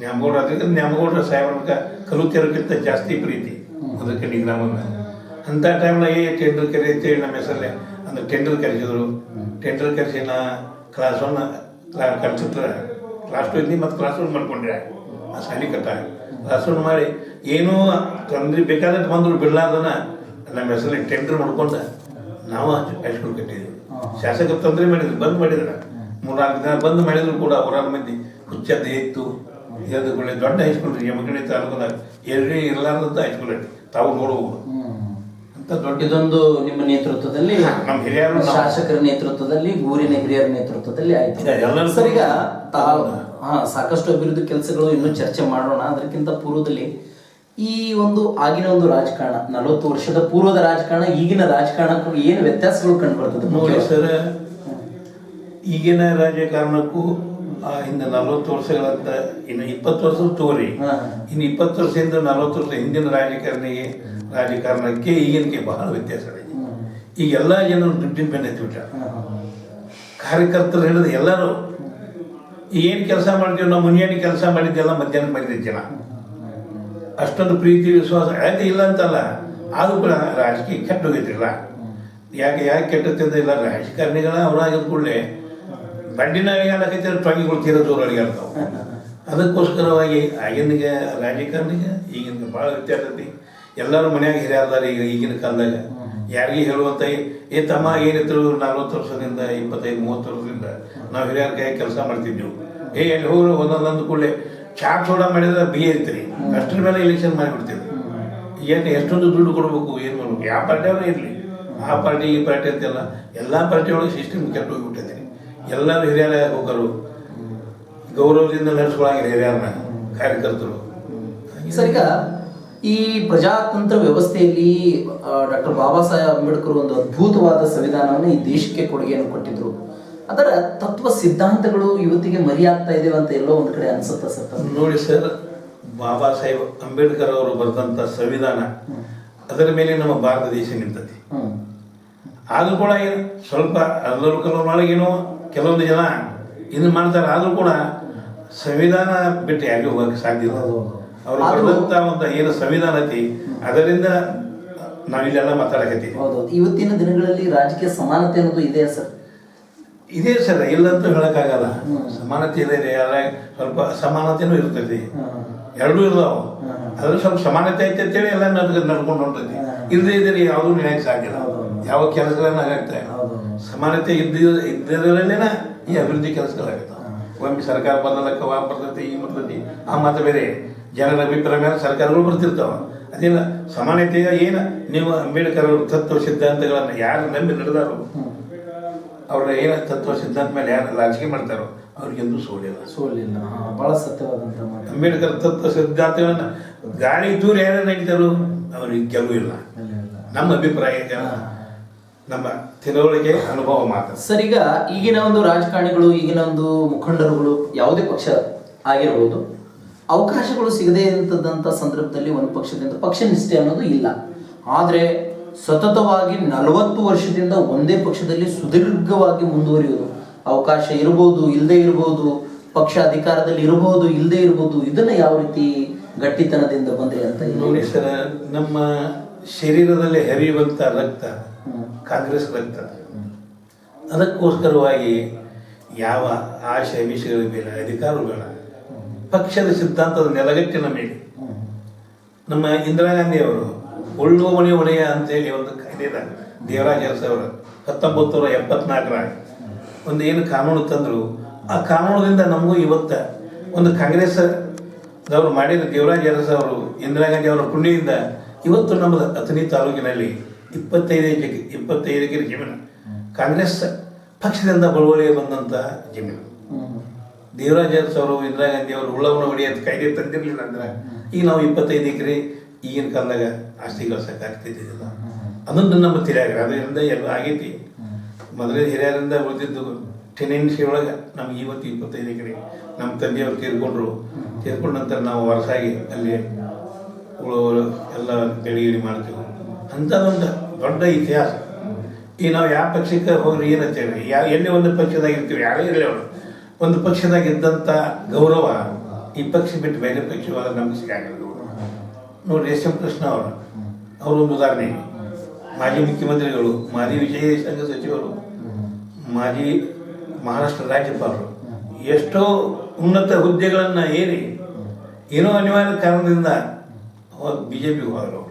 Speaker 2: ನ್ಯಾಮಗೌಡ ಅದಕ್ಕೆ ನ್ಯಾಮಗೌಡ ಸಾಹೇಬ್ರ ಕಲುತಿರೋಕ್ಕಿಂತ ಜಾಸ್ತಿ ಪ್ರೀತಿ ಮದಲಕಂಡಿ ಗ್ರಾಮದ ಅಂಥ ಟೈಮ್ನಾಗ ಏ ಟೆಂಡರ್ ಕರಿ ಅಂತೇಳಿ ನಮ್ಮ ಹೆಸರಲ್ಲಿ. ಅಂದ್ರೆ ಟೆಂಡರ್ ಕರೆಸಿದ್ರು ಟೆಂಡರ್ ಕರೆಸಿನ ನಾ ಕ್ಲಾಸ್ ಒನ್ ಕಲ್ಸಿಟ್ರೆ ಕ್ಲಾಸ್ ಟು ಇದ್ದಿ ಮತ್ತು ಕ್ಲಾಸ್ ಒನ್ ಮಾಡ್ಕೊಂಡ್ರೆ. ಆ ಸಾಲಿ ಕಟ್ಟ. ಕ್ಲಾಸ್ ಒನ್ ಮಾಡಿ ಏನೂ ತೊಂದ್ರೆ ಬೇಕಾದ್ರೆ ಬಂದ್ರು ಬಿಡ್ಲಾರ್ದನ ನಮ್ಮ ಹೆಸರಲ್ಲಿ ಟೆಂಡರ್ ಮಾಡ್ಕೊಂಡು ನಾವು ಹೈಸ್ಕೂಲ್ ಕಟ್ಟಿದ್ವಿ. ಶಾಸಕರು ತೊಂದರೆ ಮಾಡಿದ್ರು ಬಂದ್ ಮಾಡಿದ್ರ. ಮೂರ್ನಾಲ್ಕು ದಿನ ಬಂದ್ ಮಾಡಿದ್ರು ಕೂಡ ಅವರಾದ ಮಂದಿ. ಹುಚ್ಚದ ಇತ್ತು. ಇದು ಒಳ್ಳೆ ದೊಡ್ಡ ಹೈಸ್ಕೂಲ್ ರೀ ಯಮಗಣಿ ತಾಲೂಕಿನ ಎರಡೇ ಇರಲಾರ್ದಂತ ಹೈಸ್ಕೂಲ್ ಐತಿ ತಾವು ನೋಡಬಹುದು ಅಂತ ದೊಡ್ಡ
Speaker 1: ಇದೊಂದು ನಿಮ್ಮ ನೇತೃತ್ವದಲ್ಲಿ
Speaker 2: ನಮ್ಮ ಹಿರಿಯರು ನಾವು-
Speaker 1: ಶಾಸಕರ ನೇತೃತ್ವದಲ್ಲಿ ಊರಿನ ಹಿರಿಯರ ನೇತೃತ್ವದಲ್ಲಿ ಆಯ್ತು.
Speaker 2: ಇದೆ, ಎಲ್ಲರೂ
Speaker 1: ಸರ್ ಈಗ ತಾವು? ಹಾ ಸಾಕಷ್ಟು ಅಭಿವೃದ್ಧಿ ಕೆಲಸಗಳು ಇನ್ನೂ ಚರ್ಚೆ ಮಾಡೋಣ. ಅದಕ್ಕಿಂತ ಪೂರ್ವದಲ್ಲಿ ಈ ಒಂದು ಆಗಿನ ಒಂದು ರಾಜಕಾರಣ ನಲವತ್ತು ವರ್ಷದ ಪೂರ್ವದ ರಾಜಕಾರಣ ಈಗಿನ ರಾಜಕಾರಣಕ್ಕೂ ಏನು ವ್ಯತ್ಯಾಸಗಳು ಕಂಡು ಬರ್ತದೆ
Speaker 2: ನೋಡಿ ಸರ್ ಈಗಿನ ರಾಜಕಾರಣಕ್ಕೂ ಆ ಹಿಂದೆ ನಲವತ್ತು ವರ್ಷಗಳಂತ ಇನ್ನು ಇಪ್ಪತ್ತು ವರ್ಷ ತೋರಿ
Speaker 1: ಹಾ.
Speaker 2: ಇನ್ನು ಇಪ್ಪತ್ತು ವರ್ಷದಿಂದ ನಲವತ್ತು ವರ್ಷ ಹಿಂದಿನ ರಾಜಕಾರಣಿಗೆ ರಾಜಕಾರಣಕ್ಕೆ ಈಗಿನಕ್ಕೆ ಬಹಳ ವ್ಯತ್ಯಾಸ ಇದೆ ಈಗ ಎಲ್ಲ ಜನರು ದುಡ್ಡಿನ ಬೆನ್ನ ಎತ್ತಿಬಿಟ್ಟ ಕಾರ್ಯಕರ್ತರು ಹೇಳಿದ ಎಲ್ಲರೂ ಏನು ಕೆಲಸ ಮಾಡ್ತೀವಿ ನಾವು? ಮುಂಜಾನೆ ಕೆಲಸ ಮಾಡಿದ್ದೆಲ್ಲ ಮಧ್ಯಾಹ್ನ ಮಾಡಿದ ಜನ. ಅಷ್ಟೊಂದು ಪ್ರೀತಿ ವಿಶ್ವಾಸ. ಯಾಕೆ ಇಲ್ಲ ಅಂತಲ್ಲ. ಆದರೂ ಕೂಡ ರಾಜಕೀಯ ಕೆಟ್ಟ ಹೋಗಿದ್ರಿಲ್ಲ ಯಾಕೆ ಯಾಕೆ ಕೆಟ್ಟತ್ತಿಂದ ಇಲ್ಲ ರಾಜಕಾರಣಿಗಳ ಅವರಾಗಿದ್ದ ಕೂಡಲೇ ಬಂಡಿನ ಅಳಿಗಾಲಕೈತೆ ಟೊಂಗಿಗಳು ತೀರ ದೂರ ಅಡಿಗಾಡ್ತಾವೆ ಅದಕ್ಕೋಸ್ಕರವಾಗಿ ಆಗಿನಿಗೆ ರಾಜಕಾರಣಿಗೆ ಈಗಿನ ಭಾಳ ವ್ಯತ್ಯಾಸ ಎಲ್ಲರೂ ಮನ್ಯಾಗ ಹಿರಿಯರ್ದಾರ ಈಗ ಈಗಿನ ಕಾಲದಾಗ. ಯಾರಿಗೆ ಹೇಳುವಂತ ಏ ತಮ್ಮ ಏನಿದ್ರು ನಲ್ವತ್ತು ವರ್ಷದಿಂದ, ಇಪ್ಪತ್ತೈದು, ಮೂವತ್ತು ವರ್ಷದಿಂದ ನಾವು ಹಿರಿಯರ ಕೈ ಕೆಲಸ ಮಾಡ್ತಿದ್ದೆವು ಏ, ಎಲ್ಲಿ ಹೋಗ್ರು ಒಂದೊಂದೊಂದು ಕೂಡಲೇ ಚಾಟ್ ಸೋಡಾ ಮಾಡಿದ್ರೆ ಬಿ ಐತ್ರಿ. ಅಷ್ಟರ ಮೇಲೆ ಎಲೆಕ್ಷನ್ ಮಾಡಿಬಿಡ್ತೀವಿ ಏನು ಎಷ್ಟೊಂದು ದುಡ್ಡು ಕೊಡ್ಬೇಕು, ಏನು ಮಾಡ್ಬೇಕು? ಯಾವ ಪಾರ್ಟಿಯವ್ರು ಇರಲಿ. ಆ ಪಾರ್ಟಿ, ಈ ಪಾರ್ಟಿ ಅಂತೆಲ್ಲ ಎಲ್ಲ ಪಾರ್ಟಿ ಒಳಗೆ ಸಿಸ್ಟಮ್ ಕೆಟ್ಟು ಹೋಗ್ಬಿಟ್ಟಿದೆ ಎಲ್ಲರೂ ಹಿರಿಯರ ಹೋಗರು ಗೌರವದಿಂದ ನಡೆಸ್ಕೊಳಂಗಿಲ್ಲ ಹಿರಿಯರನ್ನ, ಕಾರ್ಯಕರ್ತರು.
Speaker 1: ಸರಿಗ ಈ ಪ್ರಜಾತಂತ್ರ ವ್ಯವಸ್ಥೆಯಲ್ಲಿ ಡಾಕ್ಟರ್ ಬಾಬಾ ಸಾಹೇಬ್ ಅಂಬೇಡ್ಕರ್ ಒಂದು ಅದ್ಭುತವಾದ ಸಂವಿಧಾನವನ್ನು ಈ ದೇಶಕ್ಕೆ ಕೊಡುಗೆಯನ್ನು ಕೊಟ್ಟಿದ್ರು. ಅದರ ತತ್ವ ಸಿದ್ಧಾಂತಗಳು ಇವತ್ತಿಗೆ ಮರಿಯಾಗ್ತಾ ಇದೆ ಅಂತ ಎಲ್ಲೋ ಒಂದು ಕಡೆ ಅನ್ಸುತ್ತಾ ಸರ್
Speaker 2: ನೋಡಿ ಸರ್ ಬಾಬಾ ಸಾಹೇಬ್ ಅಂಬೇಡ್ಕರ್ ಅವರು ಬರೆದಂತ ಸಂವಿಧಾನ ಅದರ ಮೇಲೆ ನಮ್ಮ ಭಾರತ ದೇಶ ನಿಂತತಿ. ಆದ್ರೂ ಕೂಡ ಏನು ಸ್ವಲ್ಪ ಎಲ್ಲರೂ ಕೆಲವೊಳಗೇನೋ ಕೆಲವೊಂದು ಜನ ಇದನ್ನ ಮಾಡ್ತಾರೆ. ಆದ್ರೂ ಕೂಡ ಸಂವಿಧಾನ ಬಿಟ್ಟು ಯಾರಿಗೂ ಹೋಗಕ್ಕೆ ಸಾಧ್ಯ ಇಲ್ಲ. ಅವರು ಬರೆದಂತ ಒಂದು ಏನು ಸಂವಿಧಾನ ಐತಿ ಅದರಿಂದ ನಾವಿಲ್ಲೆಲ್ಲ ಮಾತಾಡಕತ್ತೀವಿ.
Speaker 1: ಹೌದು ಇವತ್ತಿನ ದಿನಗಳಲ್ಲಿ ರಾಜಕೀಯ ಸಮಾನತೆ ಅನ್ನೋದು ಇದೆ ಸರ್.
Speaker 2: ಇದೆ ಸರ್ ಇಲ್ಲಂತೂ ಹೇಳಕ್ಕಾಗಲ್ಲ.
Speaker 1: ಹೇಳಕಾಗಲ್ಲ
Speaker 2: ಸಮಾನತೆ ಇದೆ ಸ್ವಲ್ಪ ಅಸಮಾನತೆನೂ ಇರ್ತೈತಿ. ಎರಡೂ ಇರ್ತಾವ
Speaker 1: ಹ್ಮ್.
Speaker 2: ಅದ್ರ ಸ್ವಲ್ಪ ಸಮಾನತೆ ಐತೆ ಅಂತೇಳಿ ಎಲ್ಲ ನಡ್ಕೊಂಡು ನಡ್ಕೊಂಡು ಹೊಂಟೈತಿ. ಇಲ್ಲದೆ ಇದ್ರೆ ಯಾವುದೂ ನಡೆಯಕ್ಕೆ
Speaker 1: ಸಾಕಿಲ್ಲ.
Speaker 2: ಯಾವ ಕೆಲಸಗಳನ್ನ ಆಗತ್ತೆ.
Speaker 1: ಹೌದು.
Speaker 2: ಸಮಾನತೆ ಇದ್ದ ಇದ್ದರಲ್ಲೇನ ಈ ಅಭಿವೃದ್ಧಿ ಕೆಲಸಗಳಾಗತ್ತ ಒಮ್ಮೆ ಸರ್ಕಾರ ಬದಲಕ್ಕ ವಾ ಬರ್ತೈತಿ ಈ ಬರ್ತೈತಿ ಆ ಮಾತು ಬೇರೆ. ಜನರ ಅಭಿಪ್ರಾಯ ಮೇಲೆ ಸರ್ಕಾರಗಳು ಬರ್ತಿರ್ತಾವ ಅದಿಲ್ಲ ಸಮಾನತೆಯ ಏನು ನೀವು ಅಂಬೇಡ್ಕರ್ ಅವ್ರ ತತ್ವ ಸಿದ್ಧಾಂತಗಳನ್ನ ಯಾರು ನಂಬಿ ನಡೆದಾರೋ. ಅವ್ರ ಏನ ತತ್ವ ಸಿದ್ಧಾಂತ ಮೇಲೆ ಯಾರು ರಾಜಕೀಯ ಮಾಡ್ತಾರೋ ಅವ್ರಿಗೆಂದೂ ಸೋಲಿಲ್ಲ
Speaker 1: ಸೋಲಿಲ್ಲ ಭಾಳ ಬಹಳ ಸತ್ಯವಾದಂತ
Speaker 2: ಅಂಬೇಡ್ಕರ್ ತತ್ವ ಸಿದ್ಧಾಂತಗಳನ್ನ ಗಾಳಿ ದೂರ ಯಾರು ನಡೀತಾರೋ ಅವ್ರಿಗೆ ಗೆಲುವು ಇಲ್ಲ. ನಮ್ಮ ಅಭಿಪ್ರಾಯ. ನಮ್ಮ ತಿಳುವಳಿಕೆ ಅನುಭವ ಮಾತ್ರ
Speaker 1: ಸರ್ ಈಗ ಈಗಿನ ಒಂದು ರಾಜಕಾರಣಿಗಳು ಈಗಿನ ಒಂದು ಮುಖಂಡರುಗಳು ಯಾವುದೇ ಪಕ್ಷ ಆಗಿರಬಹುದು ಅವಕಾಶಗಳು ಸಿಗದೇ ಇದ್ದಂಥ ಸಂದರ್ಭದಲ್ಲಿ ಒಂದು ಪಕ್ಷದಿಂದ ಪಕ್ಷ ನಿಷ್ಠೆ ಅನ್ನೋದು ಇಲ್ಲ ಆದರೆ ಸತತವಾಗಿ ನಲವತ್ತು ವರ್ಷದಿಂದ ಒಂದೇ ಪಕ್ಷದಲ್ಲಿ ಸುದೀರ್ಘವಾಗಿ ಮುಂದುವರಿಯುವುದು ಅವಕಾಶ ಇರಬಹುದು ಇಲ್ಲದೆ ಇರಬಹುದು ಪಕ್ಷ ಅಧಿಕಾರದಲ್ಲಿ ಇರಬಹುದು ಇಲ್ಲದೆ ಇರಬಹುದು ಇದನ್ನ ಯಾವ ರೀತಿ ಗಟ್ಟಿತನದಿಂದ ಬಂದ್ರೆ ಅಂತ.
Speaker 2: ನೋಡಿ ಸರ್, ನಮ್ಮ ಶರೀರದಲ್ಲಿ ಹರಿಯುವಂತ ರಕ್ತ. ಕಾಂಗ್ರೆಸ್ ರಕ್ತ ಅದಕ್ಕೋಸ್ಕರವಾಗಿ ಯಾವ ಆಶಯ ವಿಷಯಗಳ ಮೇಲೆ ಅಧಿಕಾರಗಳ ಪಕ್ಷದ ಸಿದ್ಧಾಂತದ ನೆಲಗಟ್ಟಿನ ಮೇಲೆ. ನಮ್ಮ ಇಂದಿರಾ ಗಾಂಧಿ ಅವರು ಒಳ್ಳು ಮನೆ ಒಣೆಯ ಅಂತೇಳಿ ಒಂದು ಕಾಯ್ದೆ ದೇವರಾಜ ಅರಸು ಅವರು ಹತ್ತೊಂಬತ್ತು ನೂರ ಎಪ್ಪತ್ನಾಲ್ಕರಾಗ. ಒಂದು ಏನು ಕಾನೂನು ತಂದರು ಆ ಕಾನೂನಿನಿಂದ ನಮಗೂ ಇವತ್ತ ಒಂದು ಕಾಂಗ್ರೆಸ್ ಅವರು ಮಾಡಿದ ದೇವರಾಜ ಅರಸ ಅವರು ಇಂದಿರಾ ಗಾಂಧಿ ಅವರ ಪುಣ್ಯದಿಂದ ಇವತ್ತು ನಮ್ಮದು ಅಥಣಿ ತಾಲೂಕಿನಲ್ಲಿ ಇಪ್ಪತ್ತೈದು ಎಕರೆ ಇಪ್ಪತ್ತೈದು ಎಕರೆ ಜಮೀನು. ಕಾಂಗ್ರೆಸ್ ಪಕ್ಷದಿಂದ ಬಳುವಳಿಗೆ ಬಂದಂತಹ ಜಮೀನು. ದೇವರಾಜ ಅರಸು ಅವರು ಇಂದಿರಾ ಗಾಂಧಿ ಅವರು ಉಳ್ಳವನ ಹೊಡೆಯೋದು ಕಾಯ್ದೆ ತಂದಿರಲಿಲ್ಲ ಅಂದ್ರೆ ಈಗ ನಾವು ಇಪ್ಪತ್ತೈದು ಎಕರೆ ಈಗಿನ ಕಾಲದಾಗ ಆಸ್ತಿ ಗಳಿಸಕ್ಕೆ ಆಗ್ತಿದ್ದಿಲ್ಲ. ಅದೊಂದು ನಮ್ಮ ತಿರ್ಯಾಗ್ರ. ಅದರಿಂದ ಎಲ್ಲ ಆಗೈತಿ. ಮೊದಲೇ ಹಿರಿಯರಿಂದ ಉಳಿದಿದ್ದು ಟೆನೆನ್ಸಿ ಒಳಗೆ ನಮ್ಗೆ ಇವತ್ತು ಇಪ್ಪತ್ತೈದು ಎಕರೆ ನಮ್ಮ ತಂದೆಯವರು ತೀರ್ಕೊಂಡ್ರು. ತೀರ್ಕೊಂಡ ನಂತರ ನಾವು ವರ್ಷಾಗಿ ಅಲ್ಲಿ ಉಳುವರು ಎಲ್ಲ ಬೆಳೆ ಗಿಳಿ ಮಾಡ್ತೀವಿ. ಅಂಥದ್ದೊಂದು ದೊಡ್ಡ ಇತಿಹಾಸ. ಈಗ ನಾವು ಯಾವ ಪಕ್ಷಕ್ಕೆ ಹೋಗ್ರಿ ಏನಂತೇಳಿ. ಯಾವ ಎಲ್ಲಿ ಒಂದು ಪಕ್ಷದಾಗಿರ್ತೀವಿ ಯಾರೇ ಇರಲಿ ಅವರು. ಒಂದು ಪಕ್ಷದಾಗ ಇದ್ದಂಥ ಗೌರವ ಈ ಪಕ್ಷ ಬಿಟ್ಟು ಬೇರೆ ಪಕ್ಷ ಹೋದ್ರೆ ನಮ್ಗೆ ಸಿಗಂಗಿಲ್ಲ ಗೌರವ. ನೋಡಿ ಎಸ್ ಎಂ ಕೃಷ್ಣ ಅವರು ಅವರೊಂದು ಉದಾಹರಣೆ ಮಾಜಿ ಮುಖ್ಯಮಂತ್ರಿಗಳು, ಮಾಜಿ ವಿಜಯ ಸಂಘ ಸಚಿವರು, ಮಾಜಿ ಮಹಾರಾಷ್ಟ್ರ ರಾಜ್ಯಪಾಲರು, ಎಷ್ಟೋ ಉನ್ನತ ಹುದ್ದೆಗಳನ್ನು ಏರಿ ಏನೋ ಅನಿವಾರ್ಯ ಕಾರಣದಿಂದ ಬಿ ಜೆ ಪಿಗೆ ಹೋದರು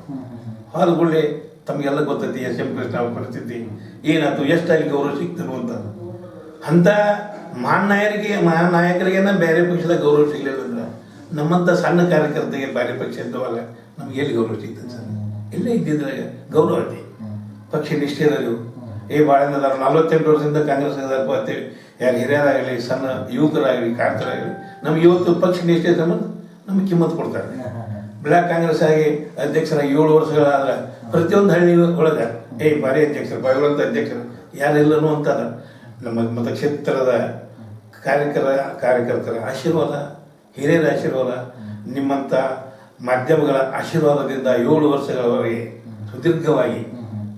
Speaker 2: ಹೋದ ಕೂಡಲೇ ತಮಗೆಲ್ಲ ಗೊತ್ತೈತಿ, ಎಸ್ ಎಂ ಕೃಷ್ಣ ಅವ್ರ ಪರಿಸ್ಥಿತಿ ಏನಾಯ್ತು ಎಷ್ಟು ಗೌರವ ಸಿಗ್ತನು ಅಂತ. ಅಂಥ ಮಹಾ ನಾಯಕರಿಗೇನ ಬೇರೆ ಪಕ್ಷದ ಗೌರವ ಸಿಗಲಿಲ್ಲ ಅಂದ್ರೆ ನಮ್ಮಂಥ ಸಣ್ಣ ಕಾರ್ಯಕರ್ತರಿಗೆ ಬೇರೆ ಪಕ್ಷ ಇದ್ದವಾಗ ನಮ್ಗೆ ಎಲ್ಲಿ ಗೌರವ ಸಿಗ್ತದೆ ಸರ್? ಎಲ್ಲೇ ಇದ್ದಿದ್ರಾಗ ಗೌರವ ಐತಿ ಪಕ್ಷ ನಿಷ್ಠೆದರು ಏ ಭಾಳ ನಲ್ವತ್ತೆಂಟು ವರ್ಷದಿಂದ ಕಾಂಗ್ರೆಸ್ ಅಂತೇಳಿ ಯಾರು ಹಿರಿಯರಾಗಲಿ ಸಣ್ಣ ಯುವಕರಾಗಲಿ ಕಾರ್ಯಕರಾಗಲಿ ನಮ್ಗೆ ಇವತ್ತು ಪಕ್ಷ ನಿಷ್ಠೆ ಸಂಬಂಧ ನಮ್ಗೆ ಕಿಮ್ಮತ್ ಕೊಡ್ತಾರೆ. ಬ್ಲಾಕ್ ಕಾಂಗ್ರೆಸ್ ಆಗಿ ಅಧ್ಯಕ್ಷರಾಗಿ ಏಳು ವರ್ಷಗಳಾದ್ರೆ ಪ್ರತಿಯೊಂದು ಹಳ್ಳಿ ಒಳಗೆ ಏ ಬಾರಿ ಅಧ್ಯಕ್ಷರು ಭಾವಿವಂತ ಅಧ್ಯಕ್ಷರು ಯಾರೆಲ್ಲನೂ ಅಂತಾರ. ನಮ್ಮ ಮತಕ್ಷೇತ್ರದ ಕಾರ್ಯಕರ ಕಾರ್ಯಕರ್ತರ ಆಶೀರ್ವಾದ ಹಿರಿಯರ ಆಶೀರ್ವಾದ ನಿಮ್ಮಂಥ ಮಾಧ್ಯಮಗಳ ಆಶೀರ್ವಾದದಿಂದ ಏಳು ವರ್ಷಗಳವರೆಗೆ ಸುದೀರ್ಘವಾಗಿ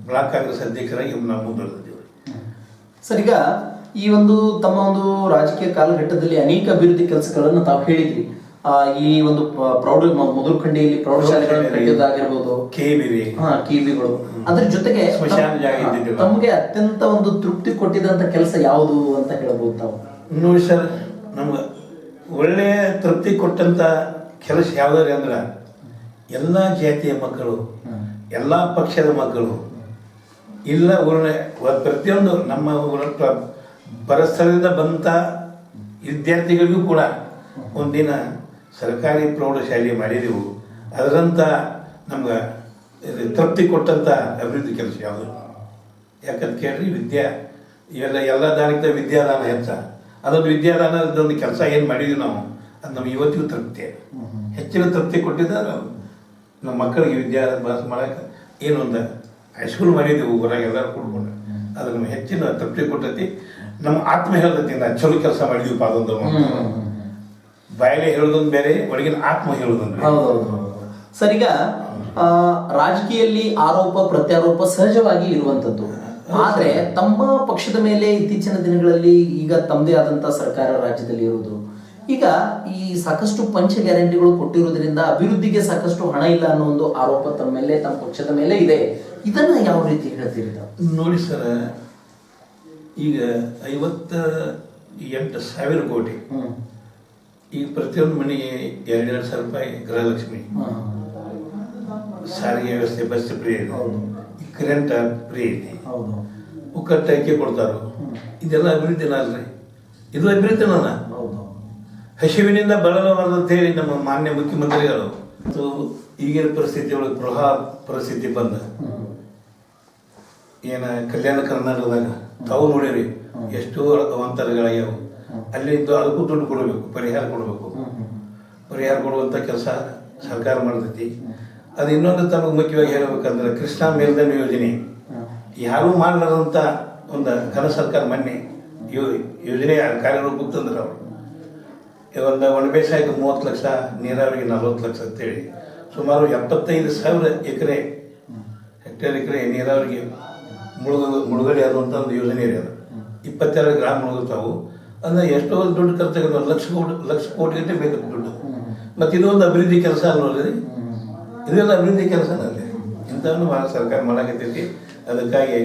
Speaker 2: ಬ್ಲಾಕ್ ಕಾಂಗ್ರೆಸ್ ಅಧ್ಯಕ್ಷರಾಗಿ ನಾವು ಮುಂದುವರೆದಿದ್ದೇವೆ.
Speaker 1: ಸರ್ ಈಗ ಈ ಒಂದು ತಮ್ಮ ಒಂದು ರಾಜಕೀಯ ಕಾಲಘಟ್ಟದಲ್ಲಿ ಅನೇಕ ಅಭಿವೃದ್ಧಿ ಕೆಲಸಗಳನ್ನು ತಾವು ಹೇಳಿದ್ರಿ. ಆ, ಈ ಒಂದು ಪ್ರೌಢ ಮೊದಲ ಮಧುರಖಂಡಿಯಲ್ಲಿ ಪ್ರೌಢಶಾಲೆಗಳನ್ನು ಕಟ್ಟಿಯೋದಾಗಿರ್ಬೋದು
Speaker 2: ಕೆ ಬಿ
Speaker 1: ಹಾ ಕಿವಿಗಳು ಅದ್ರ ಜೊತೆಗೆ. ತಮಗೆ ಅತ್ಯಂತ ಒಂದು ತೃಪ್ತಿ ಕೊಟ್ಟಿದಂತ ಕೆಲಸ ಯಾವುದು ಅಂತ ಹೇಳ್ಬೋದು ತಾವು?
Speaker 2: ನೋಡಿ ಸರ್ ನಮ್ಗೆ ಒಳ್ಳೆಯ ತೃಪ್ತಿ ಕೊಟ್ಟಂಥ ಕೆಲಸ ಯಾವ್ದಾರೆ ಅಂದ್ರೆ, ಎಲ್ಲ ಜಾತಿಯ ಮಕ್ಕಳು, ಎಲ್ಲ ಪಕ್ಷದ ಮಕ್ಕಳು, ಇಲ್ಲ ಊರಿನ ಪ್ರತಿಯೊಂದು ನಮ್ಮ ಊರ ಪ್ರ- ಪರಸ್ಥಳದಿಂದ ಬಂತ ವಿದ್ಯಾರ್ಥಿಗಳಿಗೂ ಕೂಡ ಒಂದಿನ ಸರ್ಕಾರಿ ಪ್ರೌಢಶಾಲೆ ಮಾಡಿದೆವು. ಅದರಂಥ ನಮ್ಗೆ ತೃಪ್ತಿ ಕೊಟ್ಟಂಥ ಅಭಿವೃದ್ಧಿ ಕೆಲಸ ಯಾವುದು? ಯಾಕಂತ ಕೇಳ್ರಿ, ವಿದ್ಯಾ, ಇವೆಲ್ಲ ಎಲ್ಲ ದಾನಕ್ಕಿಂತ ವಿದ್ಯಾದಾನ ಹೆಚ್ಚ. ಅದೊಂದು ವಿದ್ಯಾದಾನದೊಂದು ಕೆಲಸ ಏನು ಮಾಡಿದ್ವಿ ನಾವು ಅದು ನಮ್ಗೆ ಇವತ್ತಿಗೂ ತೃಪ್ತಿ. ಹೆಚ್ಚಿನ ತೃಪ್ತಿ ಕೊಟ್ಟಿದ್ದಾರೆ ನಮ್ಮ ಮಕ್ಕಳಿಗೆ ವಿದ್ಯಾಭ್ಯಾಸ ಮಾಡೋಕೆ ಏನೊಂದು ಹೈಸ್ಕೂಲ್ ಮಾಡಿದ್ದೆವು ಊರಾಗ ಎಲ್ಲರೂ ಕೂಡ್ಕೊಂಡು. ಅದು ನಮ್ಗೆ ಹೆಚ್ಚಿನ ತೃಪ್ತಿ ಕೊಟ್ಟತಿ. ನಮ್ಮ ಆತ್ಮ ಹೇಳ್ತೈತಿ ನಾ ಚಲೋ ಕೆಲಸ ಮಾಡಿದ್ವಿ ಅದೊಂದು ಬಾಯಲೆ ಹೇಳೋದೊಂದು ಬೇರೆ ಒಳಗಿನ ಆತ್ಮ ಹೇಳೋದೊಂದು
Speaker 1: ಸರಿಗ ರಾಜಕೀಯಲ್ಲಿ ಆರೋಪ ಪ್ರತ್ಯಾರೋಪ ಸಹಜವಾಗಿ ಇರುವಂತದ್ದು. ಆದ್ರೆ ತಮ್ಮ ಪಕ್ಷದ ಮೇಲೆ ಇತ್ತೀಚಿನ ದಿನಗಳಲ್ಲಿ ಈಗ ತಮ್ಮದೇ ಆದಂತ ಸರ್ಕಾರ ರಾಜ್ಯದಲ್ಲಿ ಇರುವುದು. ಈಗ ಈ ಸಾಕಷ್ಟು ಪಂಚ ಗ್ಯಾರಂಟಿಗಳು ಕೊಟ್ಟಿರುವುದರಿಂದ ಅಭಿವೃದ್ಧಿಗೆ ಸಾಕಷ್ಟು ಹಣ ಇಲ್ಲ ಅನ್ನೋ ಒಂದು ಆರೋಪ ತಮ್ಮ ಮೇಲೆ ತಮ್ಮ ಪಕ್ಷದ ಮೇಲೆ ಇದೆ. ಇದನ್ನ ಯಾವ ರೀತಿ ಹೇಳ್ತೀರಿ
Speaker 2: ನೋಡಿ ಸರ್ ಈಗ ಐವತ್ತ ಎಂಟು ಸಾವಿರ ಕೋಟಿ. ಈಗ ಪ್ರತಿಯೊಂದು ಮನೆಗೆ ಎರಡೆರಡು ಸಾವಿರ ರೂಪಾಯಿ ಗೃಹಲಕ್ಷ್ಮಿ. ಸಾರಿಗೆ ವ್ಯವಸ್ಥೆ ಬಸ್ ಫ್ರೀ. ಕರೆಂಟ್ ಫ್ರೀ ಐತಿ
Speaker 1: ಹೌದು.
Speaker 2: ಒಕ್ಕಟ್ಟು ಅಕ್ಕಿ ಕೊಡ್ತಾರೋ? ಇದೆಲ್ಲ ಅಭಿವೃದ್ಧಿನ ಅಲ್ರಿ. ಇದು ಅಭಿವೃದ್ಧಿನ
Speaker 1: ಹೌದು.
Speaker 2: ಹಸಿವಿನಿಂದ ಬಳಲಬಾರದು ಅಂತ ಹೇಳಿ ನಮ್ಮ ಮಾನ್ಯ ಮುಖ್ಯಮಂತ್ರಿಗಳು. ಮತ್ತು ಈಗಿನ ಪರಿಸ್ಥಿತಿ ಒಳಗೆ ಗೃಹ ಪರಿಸ್ಥಿತಿ ಬಂದ. ಏನ ಕಲ್ಯಾಣ ಕರ್ನಾಟಕದಾಗ? ತಾವು ನೋಡಿರಿ ಎಷ್ಟೋ ಅವಾಂತರಗಳಾಗ್ಯಾವ. ಅಲ್ಲಿದ್ದು ಅದಕ್ಕೂ ದುಡ್ಡು ಕೊಡಬೇಕು ಪರಿಹಾರ ಕೊಡಬೇಕು. ಪರಿಹಾರ ಕೊಡುವಂಥ ಕೆಲಸ ಸರ್ಕಾರ ಮಾಡ್ತೈತಿ. ಅದು ಇನ್ನೊಂದು ತಮಗೆ ಮುಖ್ಯವಾಗಿ ಹೇಳಬೇಕಂದ್ರೆ ಕೃಷ್ಣಾ ಮೇಲ್ದನ ಯೋಜನೆ. ಯಾರೂ ಮಾಡಲಾರಂಥ ಒಂದು ಘನ ಸರ್ಕಾರ ಮೊನ್ನೆ ಯೋ- ಯೋಜನೆ ಕಾರ್ಯರೂಪಕ್ಕೆ ತಂದ್ರೆ ಅವರು ಒಂದು ಒಣ ಬೇಸಾಯಕ್ಕೆ ಮೂವತ್ತು ಲಕ್ಷ ನೀರಾವರಿಗೆ ನಲ್ವತ್ತು ಲಕ್ಷ ಅಂತೇಳಿ. ಸುಮಾರು ಎಪ್ಪತ್ತೈದು ಸಾವಿರ ಎಕರೆ ಹೆಕ್ಟೇರ್ ಎಕರೆ ನೀರಾವರಿಗೆ ಮುಳುಗ ಮುಳುಗಡೆ ಆದಂಥ ಒಂದು ಯೋಜನೆ ಇದೆ ಅದು. ಇಪ್ಪತ್ತೆರಡು ಗ್ರಾಮ ಮುಳುಗುತ್ತಾವು. ಅಂದರೆ ಎಷ್ಟೋ ದುಡ್ಡು ಖರ್ಚಾಗ ಲಕ್ಷ ಕೋಟಿ ಲಕ್ಷ ಕೋಟಿ ಗಂಟೆ ಬೇಕು ದುಡ್ಡು. ಮತ್ತು ಇದು ಒಂದು ಅಭಿವೃದ್ಧಿ ಕೆಲಸ ಅಲ್ವಲ್ರಿ ಇದೆಲ್ಲ ಅಭಿವೃದ್ಧಿ ಕೆಲಸನಲ್ಲಿ ಇಂಥವನ್ನು ಭಾಳ ಸರ್ಕಾರ ಮಾಡಕತ್ತೈತಿ. ಅದಕ್ಕಾಗಿ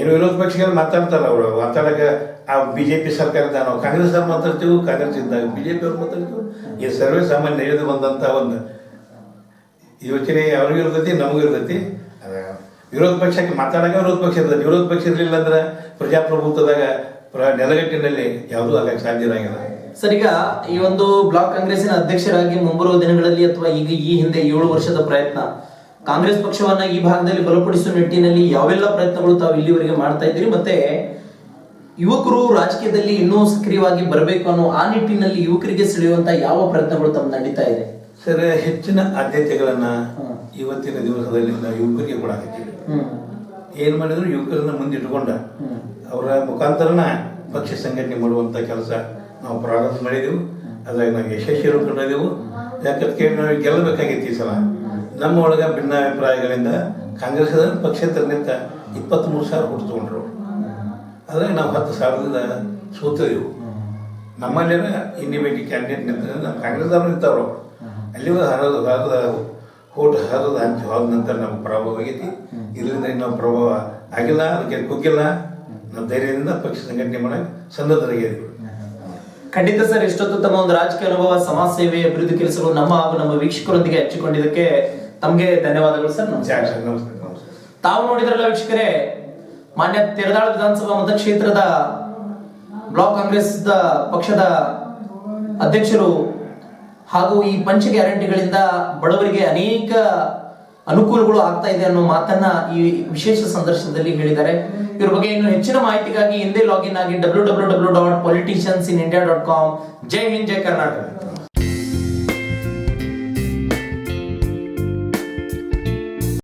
Speaker 2: ಏನು ವಿರೋಧ ಪಕ್ಷಗಳು ಮಾತಾಡ್ತಾರೆ ಅವರು. ಮಾತಾಡಕ್ಕೆ ಆ ಬಿ ಜೆ ಪಿ ಸರ್ಕಾರದ ನಾವು ಕಾಂಗ್ರೆಸ್ ಅವ್ರು ಮಾತಾಡ್ತೀವಿ? ಕಾಂಗ್ರೆಸ್ ಇದ್ದಾಗ ಬಿ ಜೆ ಪಿ ಅವ್ರು ಮಾತಾಡ್ತೀವಿ? ಈ ಸರ್ವೇ ಸಾಮಾನ್ಯ ನಡೆದು ಬಂದಂಥ ಒಂದು ಯೋಚನೆ ಅವ್ರಿಗೂ ಇರ್ತೈತಿ, ನಮಗೂ ಇರ್ತೈತಿ. ವಿರೋಧ ಪಕ್ಷಕ್ಕೆ ಮಾತಾಡಕ ವಿರೋಧ ಪಕ್ಷ ಇರ್ತೈತಿ ವಿರೋಧ ಪಕ್ಷ ಇರಲಿಲ್ಲ ಅಂದ್ರೆ ಪ್ರಜಾಪ್ರಭುತ್ವದಾಗ ಪ್ರ ನೆಲಗಟ್ಟಿನಲ್ಲಿ ಯಾವುದೂ ಆಗಕ್ಕೆ ಸಾಧ್ಯ
Speaker 1: ಸರ್ ಈಗ ಈ ಒಂದು ಬ್ಲಾಕ್ ಕಾಂಗ್ರೆಸ್ಸಿನ ಅಧ್ಯಕ್ಷರಾಗಿ ಮುಂಬರುವ ದಿನಗಳಲ್ಲಿ ಅಥವಾ ಈಗ ಈ ಹಿಂದೆ ಏಳು ವರ್ಷದ ಪ್ರಯತ್ನ ಕಾಂಗ್ರೆಸ್ ಪಕ್ಷವನ್ನ ಈ ಭಾಗದಲ್ಲಿ ಬಲಪಡಿಸುವ ನಿಟ್ಟಿನಲ್ಲಿ ಯಾವೆಲ್ಲ ಪ್ರಯತ್ನಗಳು ತಾವು ಇಲ್ಲಿವರೆಗೆ ಮಾಡ್ತಾ ಇದ್ದೀರಿ? ಮತ್ತೆ ಯುವಕರು ರಾಜಕೀಯದಲ್ಲಿ ಇನ್ನೂ ಸಕ್ರಿಯವಾಗಿ ಬರಬೇಕು ಅನ್ನೋ ಆ ನಿಟ್ಟಿನಲ್ಲಿ ಯುವಕರಿಗೆ ಸೆಳೆಯುವಂತ ಯಾವ ಪ್ರಯತ್ನಗಳು ತಮ್ಮ ನಡೀತಾ ಇದೆ?
Speaker 2: ಸರ್ ಹೆಚ್ಚಿನ ಆದ್ಯತೆಗಳನ್ನ ಇವತ್ತಿನ ದಿವಸದಲ್ಲಿ ನಾವು ಯುವಕರಿಗೆ ಕೊಡಾಕತ್ತೀವಿ ಏನ್ ಮಾಡಿದ್ರು ಯುವಕರನ್ನ ಮುಂದಿಟ್ಟುಕೊಂಡ. ಅವರ ಮುಖಾಂತರನ ಪಕ್ಷ ಸಂಘಟನೆ ಮಾಡುವಂತ ಕೆಲಸ ನಾವು ಪ್ರಾರಂಭ ಮಾಡಿದೆವು. ಅದ್ರಾಗ ನಾವು ಯಶಸ್ವಿಯನ್ನು ಕಂಡಿದ್ದೆವು ಯಾಕಂತ ಕೇಳಿ ನಾವು ಗೆಲ್ಲಬೇಕಾಗಿತ್ತು ಈ ಸಲ. ನಮ್ಮ ಒಳಗೆ ಭಿನ್ನಾಭಿಪ್ರಾಯಗಳಿಂದ ಕಾಂಗ್ರೆಸ್ ಪಕ್ಷೇತರನಿಂದ ಇಪ್ಪತ್ತ್ಮೂರು ಸಾವಿರ ಕೊಟ್ಟು ತಗೊಂಡ್ರು. ಅದ್ರಾಗ ನಾವು ಹತ್ತು ಸಾವಿರದಿಂದ ಸೋತಿದೆವು. ನಮ್ಮಲ್ಲಿ ಇಂಡಿಪೆಂಡೆಂಟ್ ಕ್ಯಾಂಡಿಡೇಟ್ ನಿಂತ ನಮ್ಮ ಕಾಂಗ್ರೆಸ್ದವ್ರು ನಿಂತವ್ರು. ಅಲ್ಲಿಗೂ ಹರದ ಹರದ ಹೋಟ್ ಹರದ ಹಂಚಿ ಹೋದ ನಂತರ ನಮ್ಮ ಪ್ರಭಾವ ಆಗೈತಿ. ಇದರಿಂದ ನಾವು ಪ್ರಭಾವ ಆಗಿಲ್ಲ ಅದಕ್ಕೆ ಕುಗ್ಗಿಲ್ಲ ನಮ್ಮ ಧೈರ್ಯದಿಂದ ಪಕ್ಷ ಸಂಘಟನೆ ಮಾಡಕ್ಕೆ ಸನ್ನದ್ಧರಾಗಿದ್ದೀವಿ.
Speaker 1: ಖಂಡಿತ ಸರ್ ಇಷ್ಟೊತ್ತು ತಮ್ಮ ಒಂದು ರಾಜಕೀಯ ಅನುಭವ ಸಮಾಜ ಸೇವೆ ಅಭಿವೃದ್ಧಿ ಕೆಲಸಗಳು ನಮ್ಮ ಹಾಗೂ ನಮ್ಮ ವೀಕ್ಷಕರೊಂದಿಗೆ ಹಚ್ಚಿಕೊಂಡಿದ್ದಕ್ಕೆ ತಮಗೆ ಧನ್ಯವಾದಗಳು ಸರ್.
Speaker 2: ನಮಸ್ಕಾರ
Speaker 1: ತಾವು ನೋಡಿದ್ರಲ್ಲ ವೀಕ್ಷಕರೇ ಮಾನ್ಯ ತೆರದಾಳ ವಿಧಾನಸಭಾ ಮತಕ್ಷೇತ್ರದ ಬ್ಲಾಕ್ ಕಾಂಗ್ರೆಸ್ ಪಕ್ಷದ ಅಧ್ಯಕ್ಷರು ಹಾಗೂ ಈ ಪಂಚ ಗ್ಯಾರಂಟಿಗಳಿಂದ ಬಡವರಿಗೆ ಅನೇಕ ಅನುಕೂಲಗಳು ಆಗ್ತಾ ಇದೆ ಅನ್ನೋ ಮಾತನ್ನ ಈ ವಿಶೇಷ ಸಂದರ್ಶನದಲ್ಲಿ ಹೇಳಿದ್ದಾರೆ. ಇವ್ರ ಬಗ್ಗೆ ಇನ್ನು ಹೆಚ್ಚಿನ ಮಾಹಿತಿಗಾಗಿ ಹಿಂದೆ ಲಾಗಿನ್ ಆಗಿ W W W dot politicians in India dot com ಜೈ ಹಿಂದ್, ಜೈ ಕರ್ನಾಟಕ.